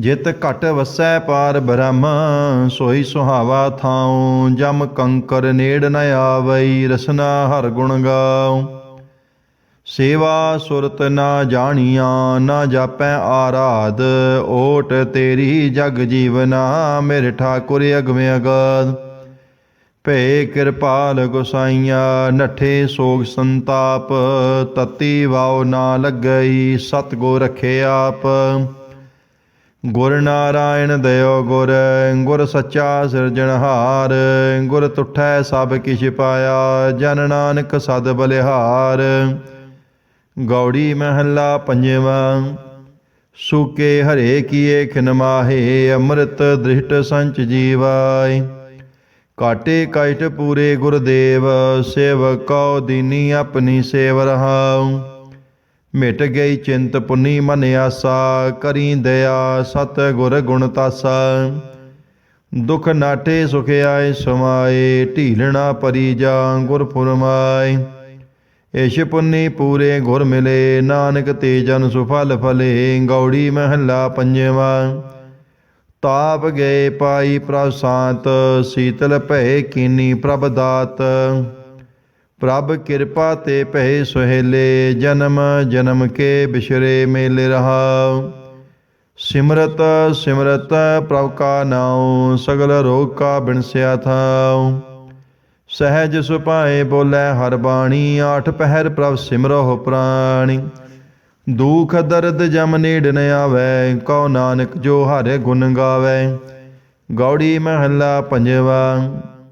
ਜਿਤ ਘਟ ਵਸੈ ਪਾਰ ਬ੍ਰਹਮ, ਸੋਈ ਸੁਹਾਵਾ ਥਾਉ, ਜਮ ਕੰਕਰ ਨੇੜ ਨ ਆਵਈ, ਰਸਨਾ ਹਰ ਗੁਣ ਗਾਉ। ਸੇਵਾ ਸੁਰਤ ਨਾ ਜਾਣੀਆਂ, ਨਾ ਜਾਪੈ ਆਰਾਧ, ਓਟ ਤੇਰੀ ਜਗ ਜੀਵਨਾ, ਮੇਰੇ ਠਾਕੁਰ ਅਗਮੇ ਅਗਾਧ। ਭੇ ਕਿਰਪਾਲ ਗੁਸਾਈਆ, ਨਠੇ ਸੋਗ ਸੰਤਾਪ, ਤਤੀ ਵਾਉ ਨਾ ਲੱਗਈ, ਸਤਗੁਰ ਰਖੇ ਆਪ। ਗੁਰ ਨਾਰਾਇਣ ਦਇਓ ਗੁਰ ਗੁਰ ਸੱਚਾ ਸਿਰਜਣਹਾਰ ਗੁਰ ਤੁਠੈ ਸਭ ਕਿਛ ਪਾਇਆ, ਜਨ ਨਾਨਕ ਸਦ ਬਲਿਹਾਰ। ਗੌੜੀ ਮਹੱਲਾ ਪੰਜਵਾਂ, ਸੁਕੇ ਹਰੇ ਕੀਏ ਖਿਨਮਾਹੇ ਅੰਮ੍ਰਿਤ ਦ੍ਰਿਸ਼ਟ ਸੰਚ ਜੀਵਾਏ। ਕਾਟੇ ਕਾਇਟ ਪੂਰੇ ਗੁਰਦੇਵ ਸੇਵ ਕਉ ਦੀਨੀ ਆਪਣੀ ਸੇਵ ਰਹਾਉ। ਮਿਟ ਗਈ ਚਿੰਤ ਪੁਨੀ ਮਨ ਆਸਾ, ਕਰੀ ਦਇਆ ਸਤ ਗੁਰ ਗੁਣ ਤਾਸਾ। ਦੁਖ ਨਾਟੇ ਸੁਖ ਆਏ ਸਮਾਏ, ਢੀਲਣਾ ਪਰੀ ਜਾ ਗੁਰ ਫੁਰਮਾਏ। ਏਸ਼ ਪੁੰਨੀ ਪੂਰੇ ਗੁਰ ਮਿਲੇ, ਨਾਨਕ ਤੇ ਜਨ ਸੁਫਲ ਫਲੇ, ਗੌੜੀ ਮਹੱਲਾ ਪੰਜਵਾਂ। ਤਾਪ ਗਏ ਪਾਈ ਪ੍ਰਸਾਂਤ ਸੀਤਲ ਭੈ ਕੀਨੀ ਪ੍ਰਭ ਦਾਤ। ਪ੍ਰਭ ਕਿਰਪਾ ਤੇ ਭੈ ਸੁਹੇਲੇ, ਜਨਮ ਜਨਮ ਕੇ ਬਿਸ਼ਰੇ ਮੇਲੇ ਰਹਾਉ ਸਿਮਰਤ ਸਿਮਰਤ, ਪ੍ਰਭ ਕਾ ਨਾਉ, ਸਗਲ ਰੋਗ ਕਾ ਬਿਨਸਿਆ ਥਾਉ। ਸਹਿਜ ਸੁਭਾਏ ਬੋਲੇ ਹਰ ਬਾਣੀ, ਆਠ ਪਹਿਰ ਪ੍ਰਭ ਸਿਮਰੋ ਪ੍ਰਾਣੀ। ਦੁਖ ਦਰਦ ਜਮ ਨੇੜ ਨ ਆਵੈ, ਕਉ ਨਾਨਕ ਜੋ ਹਰਿ ਗੁਣ ਗਾਵੈ। ਗੌੜੀ ਮਹੱਲਾ ਪੰਜਵਾ।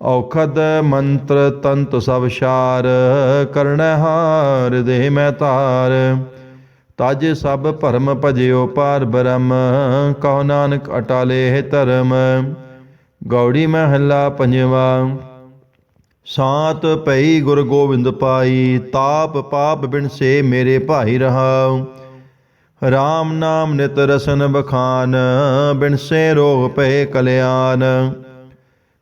ਔਖਦ ਮੰਤਰ ਤੰਤ ਸਭ ਸ਼ਾਰ ਕਰਣੈ ਹਾਰ ਦੇ ਮੈਂ ਤਾਰ। ਤਜ ਸਭ ਭਰਮ ਭਜਿਓ ਪਾਰ ਬ੍ਰਹਮ ਕਹੋ ਨਾਨਕ ਅਟਾਲੇ ਧਰਮ। ਗੌੜੀ ਮਹੱਲਾ ਪੰਜਵਾ, ਸਾਤ ਪਈ ਗੁਰ ਗੋਬਿੰਦ ਪਾਈ, ਤਾਪ ਪਾਪ ਬਿਨਸੇ ਮੇਰੇ ਭਾਈ ਰਹਾਉ। RAM ਨਾਮ ਨਿਤ ਰਸਨ ਬਖਾਨ ਬਿਨਸੇ ਰੋਗ ਪਏ ਕਲਿਆਣ।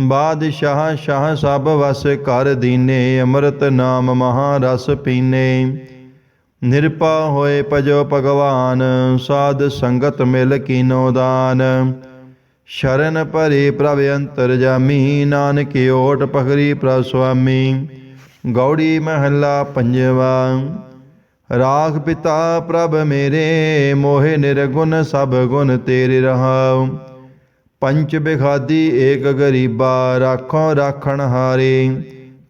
ਬਾਦਸ਼ਾਹ ਸ਼ਾਹ ਸਭ ਵਸ ਕਰ ਦੀਨੇ, ਅੰਮ੍ਰਿਤ ਨਾਮ ਮਹਾ ਰਸ ਪੀਨੇ। ਨਿਰਪਾ ਹੋਏ ਭਜੋ ਭਗਵਾਨ, ਸਾਧ ਸੰਗਤ ਮਿਲ ਕੀਨੋ ਦਾਨ। ਸ਼ਰਨ ਭਰੇ ਪ੍ਰਭ ਅੰਤਰ ਜਾਮੀ, ਨਾਨਕ ਓਟ ਪਖਰੀ ਪ੍ਰਭ ਸੁਆਮੀ। ਗੌੜੀ ਮਹੱਲਾ ਪੰਜਵਾ, ਰਾਖ ਪਿਤਾ ਪ੍ਰਭ ਮੇਰੇ, ਮੋਹਿ ਨਿਰਗੁਣ ਸਭ ਗੁਣ ਤੇਰੇ ਰਹਾਉ। ਪੰਚ ਬਿਖਾਦੀ ਏਕ ਗਰੀਬਾ ਰਾਖੋ ਰਾਖਣ ਹਾਰੇ।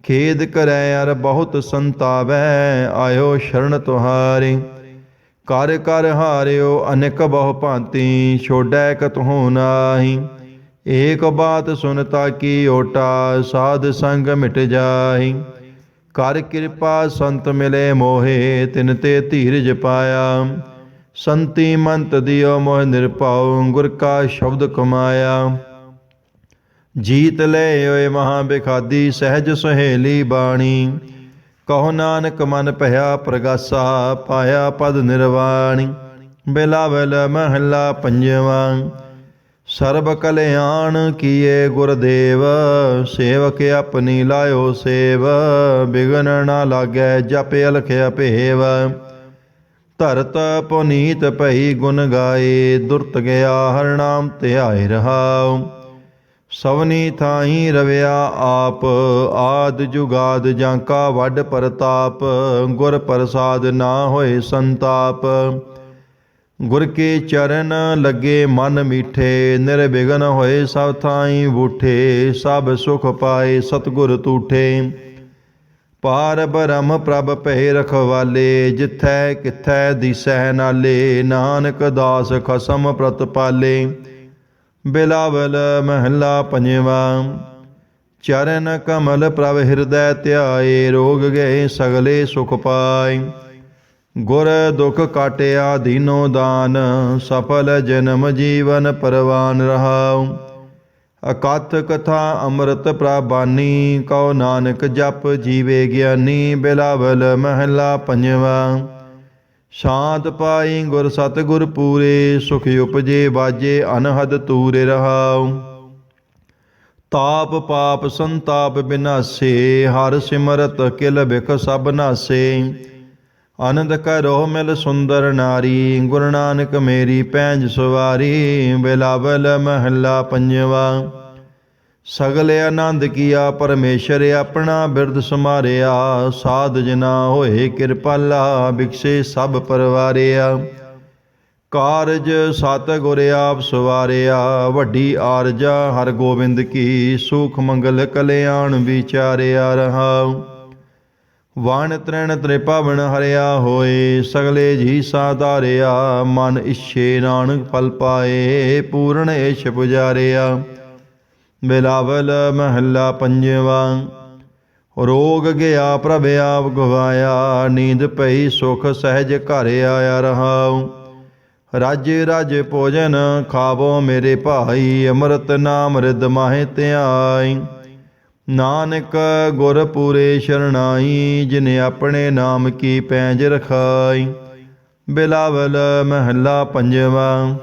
ਖੇਦ ਕਰੈ ਅਰ ਬਹੁਤ ਸੰਤਾਵੈ, ਆਇਓ ਸ਼ਰਨ ਤੁਹਾਰੇ। ਕਰ ਕਰ ਹਾਰਿਓ ਅਨੇਕ ਬਹੁ ਭਾਂਤੀ, ਛੋੜੈ ਕਤਹੁ ਨਾਹੀ। ਏਕ ਬਾਤ ਸੁਨਤਾ ਕੀ ਓਟਾ, ਸਾਧ ਸੰਗ ਮਿਟ ਜਾਹੀ। ਕਰ ਕਿਰਪਾ ਸੰਤ ਮਿਲੇ ਮੋਹੇ, ਤਿਨ ਤੇ ਧੀਰਜ ਪਾਇਆ। ਸੰਤੀ ਮੰਤ ਦਿਓ ਮੋਹ ਨਿਰਭਉ, ਗੁਰ ਕਾ ਸ਼ਬਦ ਕਮਾਇਆ। ਜੀਤ ਲੈ ਓਏ ਮਹਾ ਬਿਖਾਦੀ ਸਹਿਜ ਸੁਹੇਲੀ ਬਾਣੀ। ਕਹੋ ਨਾਨਕ ਮਨ ਭਇਆ ਪ੍ਰਗਾਸਾ, ਪਾਇਆ ਪਦ ਨਿਰਵਾਣੀ। ਬਿਲਾਵਲ ਮਹੱਲਾ ਪੰਜਵਾਂ। ਸਰਬ ਕਲਿਆਣ ਕੀਏ ਗੁਰਦੇਵ ਸੇਵਕ ਆਪਣੀ ਲਾਇਓ ਸੇਵ। ਬਿਗਨ ਨਾ ਲਾਗੈ ਜਪ ਅਲਖ ਅਪੇਵ। ਧਰਤ ਪੁਨੀਤ ਭਈ ਗੁਣ ਗਾਏ, ਦੁਰਤ ਗਿਆ ਹਰ ਨਾਮ ਧਿਆਏ ਰਹਾਉ। ਸਵਨੀ ਥਾਈ ਰਵਿਆ ਆਪ, ਆਦ ਜੁਗਾਦ ਜਾਂ ਕਾ ਵੱਡ ਪ੍ਰਤਾਪ, ਗੁਰ ਪ੍ਰਸਾਦ ਨਾ ਹੋਏ ਸੰਤਾਪ। ਗੁਰ ਕੇ ਚਰਨ ਲੱਗੇ ਮਨ ਮੀਠੇ, ਨਿਰਵਿਘਨ ਹੋਏ ਸਭ ਥਾਈ ਬੂਠੇ, ਸਭ ਸੁਖ ਪਾਏ ਸਤਗੁਰ ਤੂਠੇ। ਪਾਰ ਬ੍ਰਹਮ ਪ੍ਰਭ ਪਹਿ ਰਖਵਾਲੇ, ਜਿਥੈ ਕਿਥੈ ਦਿਸੈ ਨਾਲੇ, ਨਾਨਕ ਦਾਸ ਖਸਮ ਪ੍ਰਤਪਾਲੇ ਬਿਲਾਵਲ ਮਹੱਲਾ ਪੰਜਵਾਂ, ਚਰਨ ਕਮਲ ਪ੍ਰਭ ਹਿਰਦੈ ਧਿਆਏ, ਰੋਗ ਗਏ ਸਗਲੇ ਸੁਖ ਪਾਏ। ਗੁਰ ਦੁਖ ਕਾਟਿਆ ਦੀਨੋ ਦਾਨ, ਸਫਲ ਜਨਮ ਜੀਵਨ ਪਰਵਾਨ ਰਹਾਉ। ਅਕਥ ਕਥਾ ਅੰਮ੍ਰਿਤ ਪ੍ਰਬਾਨੀ, ਕਉ ਨਾਨਕ ਜਪ ਜੀਵੇ ਗਿਆਨੀ, ਬਿਲਾਵਲ ਮਹੱਲਾ ਪੰਜਵਾਂ। ਸ਼ਾਂਤ ਪਾਈ ਗੁਰ ਸਤਿਗੁਰ ਪੂਰੇ, ਸੁਖ ਉਪਜੇ ਬਾਜੇ ਅਨਹਦ ਤੂਰੇ ਰਹਾਉ। ਤਾਪ ਪਾਪ ਸੰਤਾਪ ਬਿਨਾਸੇ, ਹਰ ਸਿਮਰਤ ਕਿਲ ਬਿਖ ਸਭ ਨਾਸੇ। ਆਨੰਦ ਕਰੋ ਮਿਲ ਸੁੰਦਰ ਨਾਰੀ, ਗੁਰੂ ਨਾਨਕ ਮੇਰੀ ਪੈਂਜ ਸਵਾਰੀ, ਬਿਲਾਵਲ ਮਹੱਲਾ ਪੰਜਵਾ। ਸਗਲੇ ਆਨੰਦ ਕੀਆ, ਪਰਮੇਸ਼ਰ ਆਪਣਾ ਬਿਰਦ ਸਮਾਰਿਆ ਸਾਧ ਜਨਾ ਹੋਏ ਕਿਰਪਾਲਾ ਬਿਕਸੇ ਸਭ ਪਰਵਾਰਿਆ। ਕਾਰਜ ਸਤ ਗੁਰ ਆਪ ਸਵਾਰਿਆ, ਵੱਡੀ ਆਰਜਾ ਹਰ ਗੋਬਿੰਦ ਕੀ, ਸੁਖ ਮੰਗਲ ਕਲਿਆਣ ਵਿਚਾਰਿਆ ਰਹਾਉ ਵਣ ਤ੍ਰਣ ਤ੍ਰਿਪਵਨ ਹਰਿਆ ਹੋਏ, ਸਗਲੇ ਜੀ ਸਾਧਾਰਿਆ, ਮਨ ਇਛੇ ਨਾਨਕ ਫਲ ਪਾਏ, ਪੂਰਨ ਏਸ਼ ਪੁਜਾਰਿਆ। ਬਿਲਾਵਲ ਮਹੱਲਾ ਪੰਜਵਾ, ਰੋਗ ਗਿਆ ਪ੍ਰਭ ਆਪ ਗਵਾਇਆ ਨੀਂਦ ਪਈ ਸੁਖ ਸਹਿਜ ਘਰ ਆਇਆ ਰਹਾਉ। ਰਾਜ ਰਾਜ ਭੋਜਨ ਖਾਵੋ ਮੇਰੇ ਭਾਈ, ਅੰਮ੍ਰਿਤ ਨਾਮ ਰਿਦ ਮਾਹਿ ਧਿਆਈ। ਨਾਨਕ ਗੁਰ ਪੂਰੇ ਸ਼ਰਣਾਈ, ਜਿਨ ਆਪਣੇ ਨਾਮ ਕੀ ਪੈਂਜ ਰਖਾਈ। ਬਿਲਾਵਲ ਮਹੱਲਾ ਪੰਜਵਾ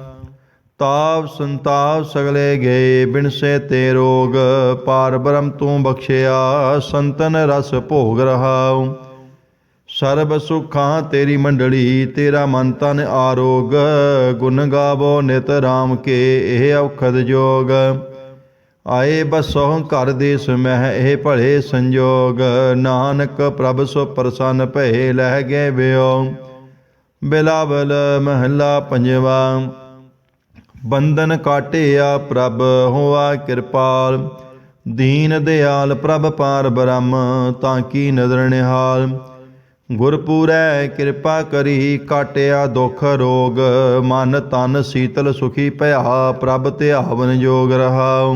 ਤਾਪ ਸੰਤਾਪ ਸਗਲੇ ਗਏ, ਬਿਨਸੇ ਤੇ ਰੋਗ, ਪਾਰ ਬ੍ਰਹਮ ਤੂੰ ਬਖਸ਼ਿਆ, ਸੰਤਨ ਰਸ ਭੋਗ ਰਹਾਉ। ਸਰਬ ਸੁਖਾਂ ਤੇਰੀ ਮੰਡਲੀ, ਤੇਰਾ ਮਨ ਤਨ ਆਰੋਗ, ਗੁਣ ਗਾਵੋ ਨਿਤ ਰਾਮ ਕੇ, ਇਹ ਔਖਦ ਜੋਗ। ਆਏ ਬਸੋ ਘਰ ਦੇ ਮਹਿ ਇਹ ਭਲੇ ਸੰਜੋਗ। ਨਾਨਕ ਪ੍ਰਭ ਸੋ ਪ੍ਰਸੰਨ ਭਏ ਲਹਿ ਗਏ ਬਿਓ ਬਿਲਾਵਲ ਮਹੱਲਾ ਪੰਜਵਾ, ਬੰਧਨ ਕਾਟਿਆ ਪ੍ਰਭ ਹੋਆ ਕਿਰਪਾਲ। ਦੀਨ ਦਿਆਲ ਪ੍ਰਭ ਪਾਰ ਬ੍ਰਹਮ, ਤਾਂ ਕੀ ਨਦਰ ਨਿਹਾਲ। ਗੁਰਪੂਰੈ ਕਿਰਪਾ ਕਰੀ ਕਾਟਿਆ ਦੁਖ ਰੋਗ। ਮਨ ਤਨ ਸੀਤਲ ਸੁਖੀ ਭਇਆ ਪ੍ਰਭ ਧਿਆਵਨ ਜੋਗ ਰਹਾਉ।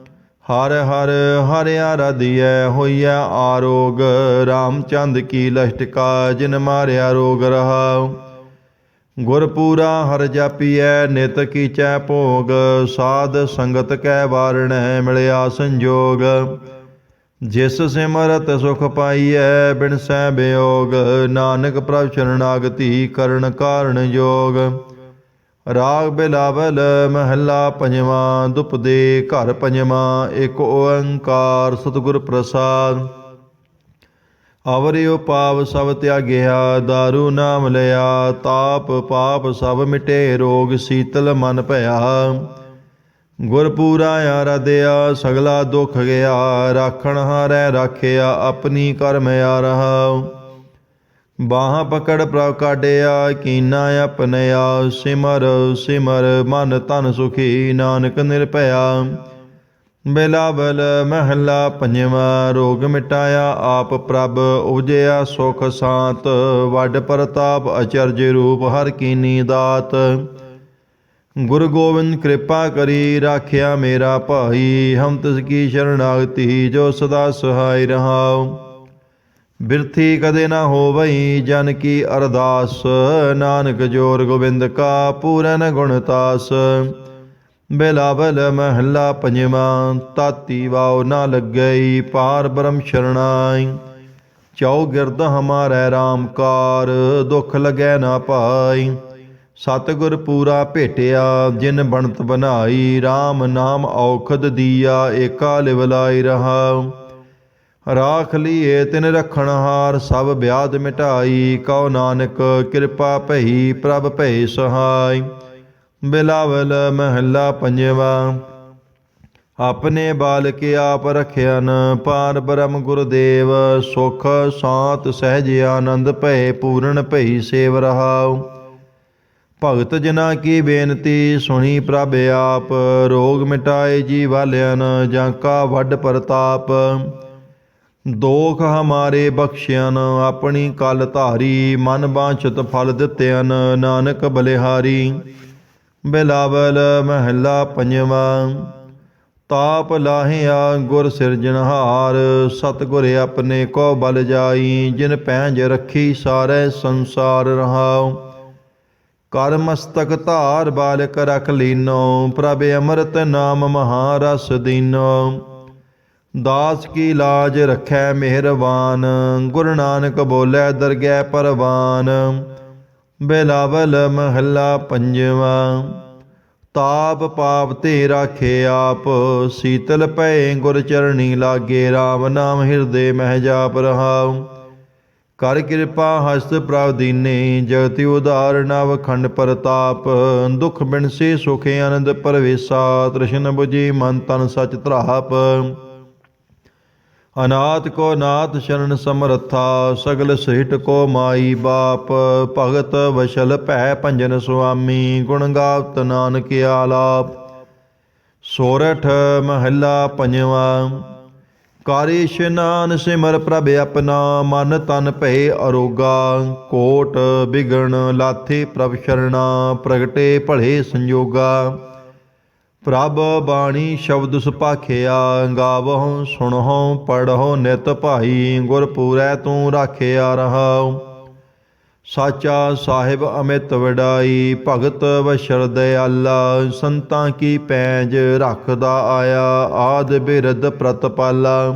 ਹਰ ਹਰ ਹਰਿਆ ਆਰਾਧਿਐ ਹੋਈਐ ਆਰੋਗ। ਰਾਮਚੰਦ ਕੀ ਲਸ਼ਟਕਾ, ਜਿਨ ਮਾਰਿਆ ਰੋਗ ਰਹਾਉ। ਗੁਰਪੂਰਾ ਹਰ ਜਾਪੀਐ, ਨਿਤ ਕੀਚੈ ਭੋਗ। ਸਾਧ ਸੰਗਤ ਕੈ ਵਾਰਣੈ, ਮਿਲਿਆ ਸੰਜੋਗ। ਜਿਸ ਸਿਮਰਤ ਸੁਖ ਪਾਈਐ ਬਿਨ ਸੈ ਬਿਯੋਗ ਨਾਨਕ ਪ੍ਰਭ ਸ਼ਰਣਾਗਤੀ ਕਰਨ ਕਾਰਨ ਯੋਗ ਰਾਗ ਬਿਲਾਵਲ ਮਹੱਲਾ ਪੰਜਵਾਂ ਦੁਪਦੇ ਘਰ ਪੰਜਵਾਂ ਏਕ ਓੰਕਾਰ ਸਤਿਗੁਰ ਪ੍ਰਸਾਦ। ਅਵਰਿਓ ਪਾਪ ਸਭ ਤਿਆਗਿਆ दारू ਨਾਮ ਲਿਆ, ਤਾਪ ਪਾਪ ਸਭ ਮਿਟੇ, ਰੋਗ ਸੀਤਲ ਮਨ ਭਇਆ। ਗੁਰ ਪੂਰਾ ਆਰਾਧਿਆ, ਸਗਲਾ ਦੁਖ ਗਿਆ, ਰਾਖਣ ਹਾਰੈ, ਰਾਖਿਆ, ਆਪਣੀ ਕਰਮ ਆ ਰਹਾ ਬਾਹਾਂ ਪਕੜ ਪ੍ਰਭ ਕਾਢਿਆ, ਕੀਨਾ ਆਪਣਿਆ ਸਿਮਰ ਸਿਮਰ ਮਨ ਤਨ ਸੁਖੀ, ਨਾਨਕ ਨਿਰਭਇਆ। ਬਿਲਾਵਲ ਮਹੱਲਾ ਪੰਜਵਾਂ, ਰੋਗ ਮਿਟਾਇਆ, ਆਪ ਪ੍ਰਭ ਉਜਿਆ ਸੁਖ ਸਾਤ। ਵੱਡ ਪ੍ਰਤਾਪ ਅਚਰਜ ਰੂਪ, ਹਰ ਕੀਨੀ ਦਾਤ। ਗੁਰੂ ਗੋਬਿੰਦ ਕਿਰਪਾ ਕਰੀ, ਰਾਖਿਆ ਮੇਰਾ ਭਾਈ, ਹਮ ਤਿਸ ਕੀ ਸ਼ਰਣਾਗਤੀ ਜੋ ਸਦਾ ਸਹਾਈ ਰਹਾਉ। ਬਿਰਥੀ ਕਦੇ ਨਾ ਹੋਵਈ ਜਨ ਕੀ ਅਰਦਾਸ। ਨਾਨਕ ਜੋਰ ਗੋਬਿੰਦ ਕਾ ਪੂਰਨ ਗੁਣਤਾਸ ਬਿਲਾਵਲ ਮਹੱਲਾ ਪੰਜਵਾਂ, ਤਾਤੀ ਵਾਉ ਨਾ ਲੱਗਈ ਪਾਰ ਬ੍ਰਹਮ ਸ਼ਰਣਾਈ। ਚੌ ਗਿਰਦ ਹਮਾਰੇ ਰਾਮਕਾਰ ਦੁਖ ਲਗੈ ਨਾ ਪਾਈ। ਸਤਿਗੁਰ ਪੂਰਾ ਭੇਟਿਆ, ਜਿਨ ਬਣਤ ਬਨਾਈ RAM ਨਾਮ ਔਖਦ ਦੀਆ, ਏਕਾ ਲਿਵਲਾਈ ਰਹਾ। ਰਾਖ ਲੀਏ ਤਿਨ ਰਖਣਹਾਰ ਸਭ ਵਿਆਦ ਮਿਟਾਈ। ਕਉ ਨਾਨਕ ਕਿਰਪਾ ਭਈ, ਪ੍ਰਭ ਭਈ ਸਹਾਈ। ਬਿਲਾਵਲ ਮਹੱਲਾ ਪੰਜਵਾ। ਆਪਣੇ ਬਾਲ ਕੇ ਆਪ ਰਖਿਆਨ ਪਾਰ ਬ੍ਰਹਮ ਗੁਰਦੇਵ। ਸੁਖ ਸਾਤ ਸਹਿਜ ਆਨੰਦ ਭਏ, ਪੂਰਨ ਭਈ ਸੇਵ ਰਹਾਉ। ਭਗਤ ਜਨਾ ਕੀ ਬੇਨਤੀ, ਸੁਣੀ ਪ੍ਰਭ ਆਪ। ਰੋਗ ਮਿਟਾਏ ਜੀ ਵਾਲਿਆਨ ਜਾਂ ਕਾ ਵੱਡ ਪ੍ਰਤਾਪ। ਦੋਖ ਹਮਾਰੇ ਬਖਸ਼ਿਆਨ ਆਪਣੀ ਕਲ ਧਾਰੀ, ਮਨ ਬਾਂਛਤ ਫਲ ਦਿੱਤਿਆਨ ਨਾਨਕ ਬਲਿਹਾਰੀ। ਬਿਲਾਵਲ ਮਹਿਲਾ ਪੰਜਵਾਂ, ਤਾਪ ਲਾਹਿਆ ਗੁਰ ਸਿਰਜਣਹਾਰ ਸਤਿਗੁਰ ਆਪਣੇ ਕੋ ਬਲ ਜਾਈ, ਜਿਨ ਪੈਂਜ ਰੱਖੀ ਸਾਰੇ ਸੰਸਾਰ ਰਹਾਉ। ਕਰ ਮਸਤਕ ਧਾਰ ਬਾਲਕ ਰਖ ਲੀਨੋ, ਪ੍ਰਭ ਅੰਮ੍ਰਿਤ ਨਾਮ ਮਹਾਰਸ ਦੀਨੋ। ਦਾਸ ਕੀ ਲਾਜ ਰੱਖੈ ਮਿਹਰਬਾਨ, ਗੁਰੂ ਨਾਨਕ ਬੋਲੇ ਦਰਗਹਿ ਪਰਵਾਨ। ਬਿਲਾਵਲ ਮਹੱਲਾ ਪੰਜਵਾਂ, ਤਾਪ ਪਾਪ ਤੇ ਰਾਖੇ ਆਪ, ਸੀਤਲ ਪਏ ਗੁਰ ਚਰਣੀ ਲਾਗੇ RAM ਨਾਮ ਹਿਰਦੇ ਮਹਿ ਜਾਪ ਰਹਾਉ। ਕਰ ਕਿਰਪਾ ਹਸਤ ਪ੍ਰਭ ਦੀਨੇ, ਜਗਤਿ ਉਦਾਰ ਨਵ ਖੰਡ ਪ੍ਰਤਾਪ, ਦੁਖ ਬਿਨਸੇ ਸੁਖ ਆਨੰਦ ਪਰਵੇਸਾ, ਤ੍ਰਿਸ਼ਨ 부ਜੀ ਮਨ ਤਨ ਸਚ ਧਰਾਪ। ਅਨਾਥ ਕੋ ਨਾਥ ਸ਼ਰਨ ਸਮਰੱਥਾ, ਸਗਲ ਸਹਿਟ ਕੋ ਮਾਈ ਬਾਪ, ਭਗਤ ਵਸ਼ਲ ਭੈ ਭੰਜਨ ਸੁਆਮੀ, ਗੁਣ ਗਾਵਤ ਨਾਨਕ ਆਲਾਪ। ਸੋਰਠ ਮਹੱਲਾ ਪੰਜਵਾ ਕਾਰੇ ਇਸ਼ਨਾਨ ਸਿਮਰ ਪ੍ਰਭ ਆਪਣਾ, ਮਨ ਤਨ ਭਏ ਅਰੋਗਾ, ਕੋਟ ਬਿਗਣ ਲਾਥੇ ਪ੍ਰਭ ਸ਼ਰਣਾ, ਪ੍ਰਗਟੇ ਭਲੇ ਸੰਜੋਗਾ। ਪ੍ਰਭ ਬਾਣੀ ਸ਼ਬਦ ਸੁਪਾਖਿਆ, ਗਾਵਹੁ, ਸੁਣਹੁ, ਪੜਹੁ, ਨਿਤ ਭਾਈ, ਗੁਰ ਪੂਰੈ ਤੂੰ ਰਾਖਿਆ ਰਹਾਉ। ਸਾਚਾ ਸਾਹਿਬ ਅਮਿਤ ਵਡਾਈ, ਭਗਤ ਵਸ਼ਰ ਦਿਆਲਾ, ਸੰਤਾਂ ਕੀ ਪੈਂਜ ਰੱਖਦਾ ਆਇਆ, ਆਦ ਬਿਰਧ ਪ੍ਰਤਪਾਲਾ।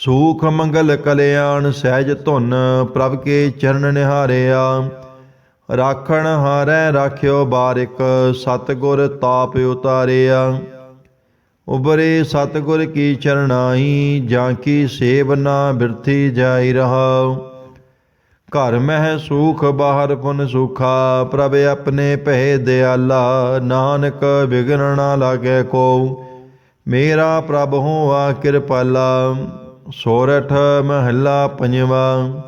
ਸੂਖ ਮੰਗਲ ਕਲਿਆਣ ਸਹਿਜ ਧੁਨ ਪ੍ਰਭ ਕੇ ਚਰਨ ਨਿਹਾਰਿਆ। ਰਾਖਣ ਹਾਰੈ ਰਾਖਿਓ ਬਾਰਿਕ, ਸਤਗੁਰ ਤਾਪ ਉਤਾਰਿਆ। ਉਬਰੇ ਸਤਗੁਰ ਕੀ ਚਰਨਾਈ ਜਾਂ ਕੀ ਸੇਵ ਨਾ ਬਿਰਥੀ ਜਾਈ ਰਹਾਉ ਘਰ ਮਹਿ ਸੂਖ, ਬਾਹਰ ਪੁਨ ਸੁਖਾ, ਪ੍ਰਭ ਆਪਣੇ ਪਹਿ ਦਿਆਲਾ। ਨਾਨਕ ਵਿਗਨ ਨਾ ਲਾਗੇ ਕੋ, ਮੇਰਾ ਪ੍ਰਭ ਹੋਆ ਕਿਰਪਾਲਾ। ਸੋਰਠ ਮਹੱਲਾ ਪੰਜਵਾ।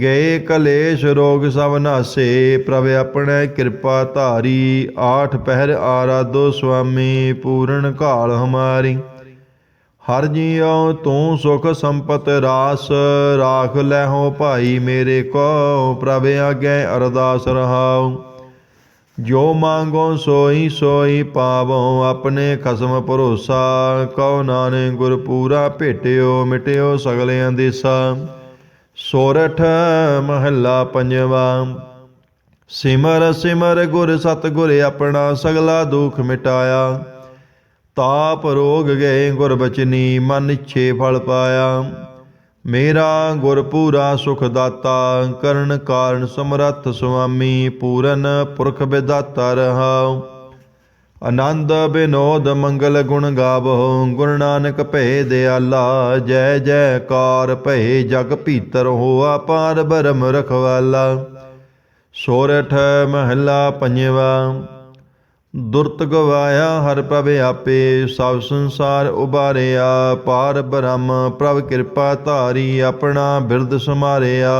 ਗਏ ਕਲੇਸ਼ ਰੋਗ ਸਭ ਨਾਸੇ, ਪ੍ਰਭ ਆਪਣੇ ਕਿਰਪਾ ਧਾਰੀ। ਆਠ ਪਹਿਰ ਆਰਾਧੋ ਸੁਆਮੀ, ਪੂਰਨ ਕਾਲ ਹਮਾਰੀ। ਹਰ ਜੀਉ ਤੂੰ ਸੁਖ ਸੰਪਤ ਰਾਸ, ਰਾਖ ਲੈ ਹੋ ਭਾਈ ਮੇਰੇ ਕੋ, ਪ੍ਰਭ ਆਗੇ ਅਰਦਾਸ ਰਹਾਉ। ਜੋ ਮੰਗੋ ਸੋਈ ਸੋਈ ਪਾਵੋ, ਆਪਣੇ ਖਸਮ ਭਰੋਸਾ। ਕਉ ਨਾਨਕ ਗੁਰ ਪੂਰਾ ਭੇਟਿਓ, ਮਿਟਿਓ ਸਗਲੇ ਅੰਦੇਸਾ ਸੋਰਠ ਮਹੱਲਾ ਪੰਜਵਾ। ਸਿਮਰ ਸਿਮਰ ਗੁਰ ਸਤ ਗੁਰ ਆਪਣਾ ਸਗਲਾ ਦੁਖ ਮਿਟਾਇਆ। ਤਾਪ ਰੋਗ ਗਏ ਗੁਰ ਬਚਨੀ, ਮਨ ਛੇ ਫਲ ਪਾਇਆ। ਮੇਰਾ ਗੁਰ ਪੂਰਾ ਸੁਖ ਦਾਤਾ, ਕਰਨ ਕਾਰਨ ਸਮਰੱਥ ਸੁਆਮੀ, ਪੂਰਨ ਪੁਰਖ ਵਿਦਾਤਾ ਰਹਾਉ। ਆਨੰਦ ਬਿਨੋਦ ਮੰਗਲ ਗੁਣ ਗਾਵੋ, ਗੁਰੂ ਨਾਨਕ ਭਏ ਦਿਆਲਾ ਜੈ ਜੈਕਾਰ ਭੈ ਜਗ ਭੀਤਰ ਹੋਆ ਪਾਰ ਬਰਮ ਰਖਵਾਲਾ। ਸੋਰਠ ਮਹੱਲਾ ਪੰਜਵਾ। ਦੁਰਤ ਗਵਾਇਆ ਹਰ ਪ੍ਰਭ ਆਪੇ, ਸਭ ਸੰਸਾਰ ਉਬਾਰਿਆ ਪਾਰ ਬ੍ਰਹਮ ਪ੍ਰਭ ਕਿਰਪਾ ਧਾਰੀ ਆਪਣਾ ਬਿਰਦ ਸਮਾਰਿਆ।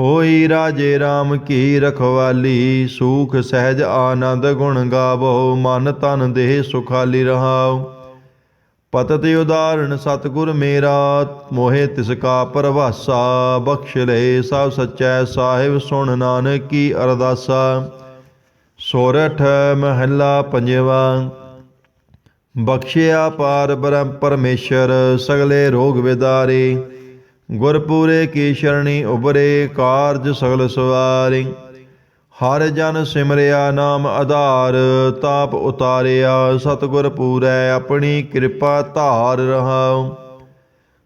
ਹੋਈ ਰਾਜੇ RAM ਕੀ ਰਖਵਾਲੀ, ਸੂਖ ਸਹਿਜ ਆਨੰਦ ਗੁਣ ਗਾਵੋ, ਮਨ ਤਨ ਦੇਹ ਸੁਖਾਲੀ ਰਹਾਉ ਪਤਤ ਉਦਾਹਰਣ ਸਤਿਗੁਰ ਮੇਰਾ, ਮੋਹਿ ਤਿਸ ਕਾ ਪਰਵਾਸਾ, ਬਖਸ਼ ਲੈ ਸਭ ਸੱਚੈ, ਸਾਹਿਬ ਸੁਣ ਨਾਨਕ ਕੀ ਅਰਦਾਸਾ। ਸੋਰਠ ਮਹੱਲਾ ਪੰਜਵਾ। ਬਖਸ਼ਿਆ ਪਾਰ ਬ੍ਰਹਮ ਪਰਮੇਸ਼ਰ, ਸਗਲੇ ਰੋਗ ਵਿਦਾਰੇ। ਗੁਰਪੂਰੇ ਕੀ ਸ਼ਰਣੀ ਉਬਰੇ ਕਾਰਜ ਸਗਲ ਸਵਾਰੇ। ਹਰ ਜਨ ਸਿਮਰਿਆ ਨਾਮ ਆਧਾਰ, ਤਾਪ ਉਤਾਰਿਆ, ਸਤਿਗੁਰ ਪੂਰੈ, ਆਪਣੀ ਕਿਰਪਾ ਧਾਰ ਰਹਾਉ।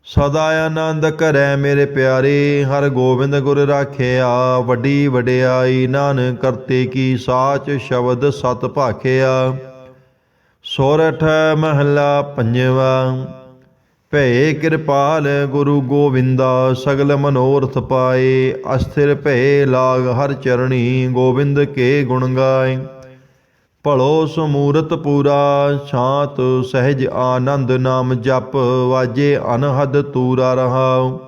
ਸਦਾ ਆਨੰਦ ਕਰੈ ਮੇਰੇ ਪਿਆਰੇ, ਹਰ ਗੋਬਿੰਦ ਗੁਰ ਰਾਖਿਆ, ਵੱਡੀ ਵਡਿਆਈ ਨਾਨਕ ਕਰਤੇ ਕੀ ਸਾਚ ਸ਼ਬਦ ਸਤ ਭਾਖਿਆ। ਸੋਰਠ ਮਹੱਲਾ ਪੰਜਵਾ ਭੈ ਕਿਰਪਾਲ ਗੁਰੂ ਗੋਬਿੰਦਾ, ਸਗਲ ਮਨੋਰਥ ਪਾਏ, ਅਸਥਿਰ ਭੈ ਲਾਗ ਹਰ ਚਰਣੀ, ਗੋਬਿੰਦ ਕੇ ਗੁਣ ਗਾਏ। ਭਲੋ ਸਮੂਰਤ ਪੂਰਾ, ਸ਼ਾਂਤ ਸਹਿਜ ਆਨੰਦ ਨਾਮ ਜਪ, ਵਾਜੇ ਅਨਹਦ ਤੂਰਾ ਰਹਾਉ।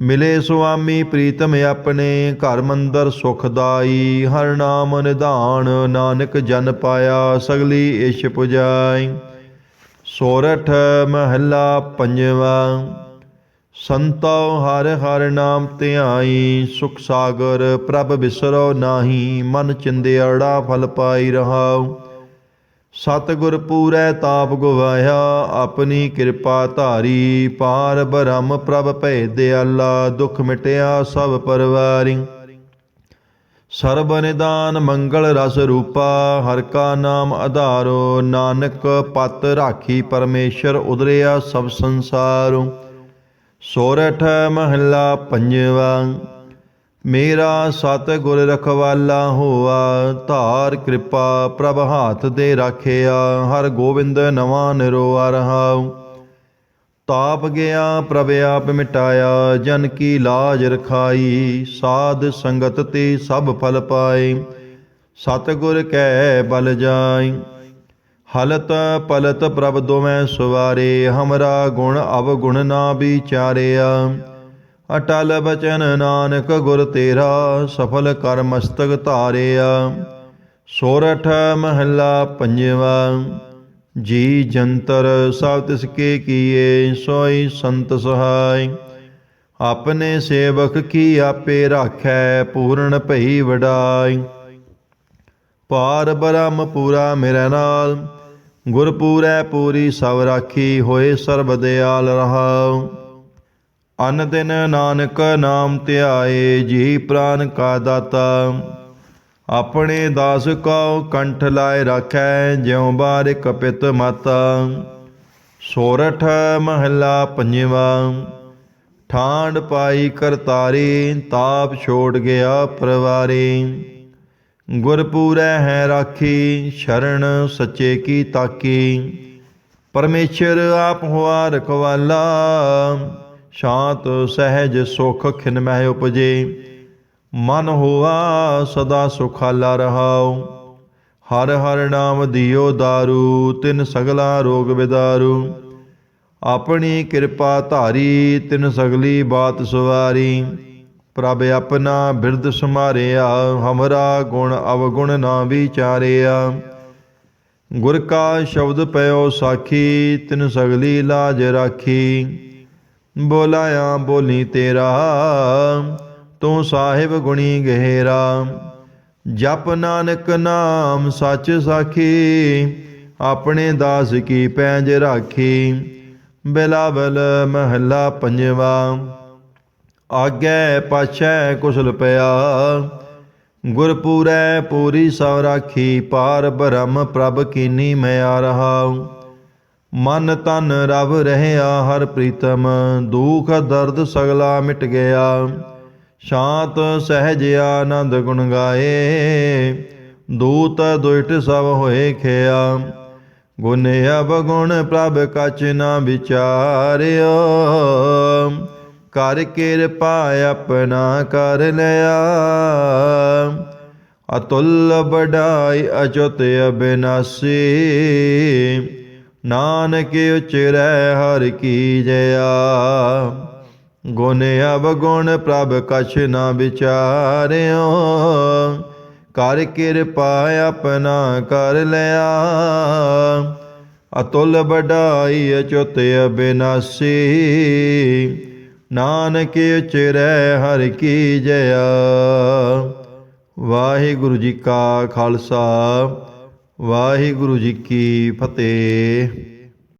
ਮਿਲੇ ਸੁਆਮੀ ਪ੍ਰੀਤਮ ਆਪਣੇ, ਘਰ ਮੰਦਰ ਸੁਖਦਾਈ ਹਰ ਨਾਮ ਨਿਧਾਨ ਨਾਨਕ ਜਨ ਪਾਇਆ, ਸਗਲੀ ਇਸ਼ ਪੁਜਾਈ। ਸੋਰਠ ਮਹੱਲਾ ਪੰਜਵਾ। ਸੰਤੋ ਹਰ ਹਰ ਨਾਮ ਧਿਆਈ ਸੁਖ ਸਾਗਰ ਪ੍ਰਭ ਵਿਸਰੋ ਨਾਹੀ, ਮਨ ਚਿੰਦਿਆੜਾ ਫਲ ਪਾਈ ਰਹਾਉ। ਸਤਿਗੁਰ ਪੂਰੈ ਤਾਪ ਗਵਾਇਆ, ਆਪਣੀ ਕਿਰਪਾ ਧਾਰੀ, ਪਾਰ ਬ੍ਰਹਮ ਪ੍ਰਭ ਭੈ ਦਿਆਲਾ ਦੁਖ ਮਿਟਿਆ ਸਭ ਪਰਵਾਰੀ। ਸਰਬ ਨਿਦਾਨ ਮੰਗਲ ਰਸ ਰੂਪਾ, ਹਰ ਕਾ ਨਾਮ ਆਧਾਰੋ, ਨਾਨਕ ਪਤ ਰਾਖੀ ਪਰਮੇਸ਼ਰ ਉਦਰਿਆ ਸਭ ਸੰਸਾਰੋ। ਸੋਰਠ ਮਹੱਲਾ ਪੰਜਵਾ, ਮੇਰਾ ਸਤ ਗੁਰ ਰਖਵਾਲਾ ਹੋਆ, ਧਾਰ ਕਿਰਪਾ ਪ੍ਰਭ ਹਾਥ ਦੇ ਰਾਖਿਆ, ਹਰ ਗੋਬਿੰਦ ਨਵਾਂ ਨਿਰੋਆ ਰਹਾਉ ਤਾਪ ਗਿਆ, ਪ੍ਰਭ ਆਪ ਮਿਟਾਇਆ, ਜਨ ਕੀ ਲਾਜ ਰਖਾਈ, ਸਾਧ ਸੰਗਤ ਤੇ ਸਭ ਫਲ ਪਾਏ। ਸਤਿਗੁਰ ਕੈ ਬਲ ਜਾਈ ਹਲਤ ਪਲਤ ਪ੍ਰਭ ਦੋਵੇਂ ਸਵਾਰੇ, ਹਮਰਾ ਗੁਣ ਅਵਗੁਣ ਨਾ ਵਿਚਾਰਿਆ। ਅਟਲ ਬਚਨ ਨਾਨਕ ਗੁਰ ਤੇਰਾ, ਸਫਲ ਕਰ ਮਸਤਕ ਧਾਰਿਆ। ਸੋਰਠ ਮਹੱਲਾ ਪੰਜਵਾ, ਜੀ ਜੰਤਰ ਸਭ ਤਿਸ ਕੇ ਕੀਏ, ਸੋਈ ਸੰਤ ਸਹਾਈ। ਆਪਣੇ ਸੇਵਕ ਕੀ ਆਪੇ ਰਾਖੈ, ਪੂਰਨ ਭਈ ਵਡਾਈ। ਪਾਰ ਬ੍ਰਹਮ ਪੂਰਾ ਮੇਰੇ ਨਾਲ ਗੁਰਪੂਰੈ ਪੂਰੀ ਸਭ ਰਾਖੀ ਹੋਏ ਸਰਬ ਦਿਆਲ ਰਹਾਉ। ਅਨ ਦਿਨ ਨਾਨਕ ਨਾਮ ਧਿਆਏ, ਜੀ ਪ੍ਰਾਨ ਕਾ ਦਾਤਾ। ਆਪਣੇ ਦਾਸ ਕੋ ਕੰਠ ਲਾਇ ਰਾਖੈ, ਜਿਉ ਬਾਰਿਕ ਪਿਤ ਮਾਤਾ। ਸੋਰਠ ਮਹੱਲਾ ਪੰਜਵਾ। ਠਾਂਡ ਪਾਈ ਕਰਤਾਰੀ, ਤਾਪ ਛੋੜ ਗਿਆ ਪਰਵਾਰੀ। ਗੁਰਪੂਰੈ ਹੈ ਰਾਖੀ, ਸ਼ਰਨ ਸੱਚੇ ਕੀ ਤਾਕੀ। ਪਰਮੇਸ਼ਰ ਆਪ ਹੋਆ ਰਖਵਾਲਾ, ਸ਼ਾਂਤ ਸਹਿਜ ਸੁਖ ਖਿਨ ਮਹਿ ਉਪਜੇ। ਮਨ ਹੋਆ ਸਦਾ ਸੁਖਾਲਾ ਰਹਾਉ। ਹਰ ਹਰ ਨਾਮ ਦਿਓ ਦਾਰੂ, ਤਿਨ ਸਗਲਾ ਰੋਗ ਵਿਦਾਰੂ ਆਪਣੀ ਕਿਰਪਾ ਧਾਰੀ, ਤਿਨ ਸਗਲੀ ਬਾਤ ਸਵਾਰੀ। ਪ੍ਰਭ ਆਪਣਾ ਬਿਰਦ ਸਮਾਰਿਆ ਹਮਰਾ ਗੁਣ ਅਵਗੁਣ ਨਾ ਵਿਚਾਰਿਆ। ਗੁਰ ਕਾ ਸ਼ਬਦ ਪਇਓ ਸਾਖੀ, ਤਿਨ ਸਗਲੀ ਲਾਜ ਰਾਖੀ। ਬੋਲਾਇਆ, ਬੋਲੀ ਤੇਰਾ, ਤੂੰ ਸਾਹਿਬ ਗੁਣੀ ਗਹਿਰਾ। ਜਪ ਨਾਨਕ ਨਾਮ ਸੱਚ ਸਾਖੀ, ਆਪਣੇ ਦਾਸ ਕੀ ਪੈਂਜ ਰਾਖੀ। ਬਿਲਾਵਲ ਮਹੱਲਾ ਪੰਜਵਾ। ਆਗੇ ਪਾਛੈ ਕੁਸ਼ਲ ਪਿਆ। ਗੁਰਪੂਰੈ ਪੂਰੀ ਸਭ ਰਾਖੀ, ਪਾਰ ਬ੍ਰਹਮ ਪ੍ਰਭ ਕੀਨੀ ਮਿਆ ਰਹਾਉ ਮਨ ਤਨ ਰਵ ਰਹਿਆ ਹਰ ਪ੍ਰੀਤਮ, ਦੁਖ ਦਰਦ ਸਗਲਾ ਮਿਟ ਗਿਆ। ਸ਼ਾਂਤ ਸਹਿਜ ਆਨੰਦ ਗੁਣ ਗਾਏ, ਦੂਤ ਦੁਇਟ ਸਭ ਹੋਏ ਖਿਆ। ਗੁਣ ਅਵਗੁਣ ਪ੍ਰਭ ਕਚ ਨਾ ਵਿਚਾਰਿਓ ਕਰ ਕਿਰਪਾ ਆਪਣਾ ਕਰ ਲਿਆ। ਅਤੁੱਲ ਬੜਾਈ ਅਚੁੱਤ ਅਬਿਨਾਸੀ। ਨਾਨਕ ਉਚਰੈ ਹਰ ਕੀ ਜਇਆ। ਗੁਣ ਅਵਗੁਣ ਪ੍ਰਭ ਕਛ ਨਾ ਵਿਚਾਰਿਓ। ਕਰ ਕਿਰਪਾ ਆਪਣਾ ਕਰ ਲਿਆ। ਅਤੁੱਲ ਬੜਾਈ ਅਚੁੱਤ ਅਬਿਨਾਸੀ। ਨਾਨਕ ਉਚਰੈ ਹਰ ਕੀ ਜਇਆ। ਵਾਹਿਗੁਰੂ ਜੀ ਕਾ ਖਾਲਸਾ ਵਾਹਿਗੁਰੂ ਜੀ ਕੀ ਫਤਿਹ।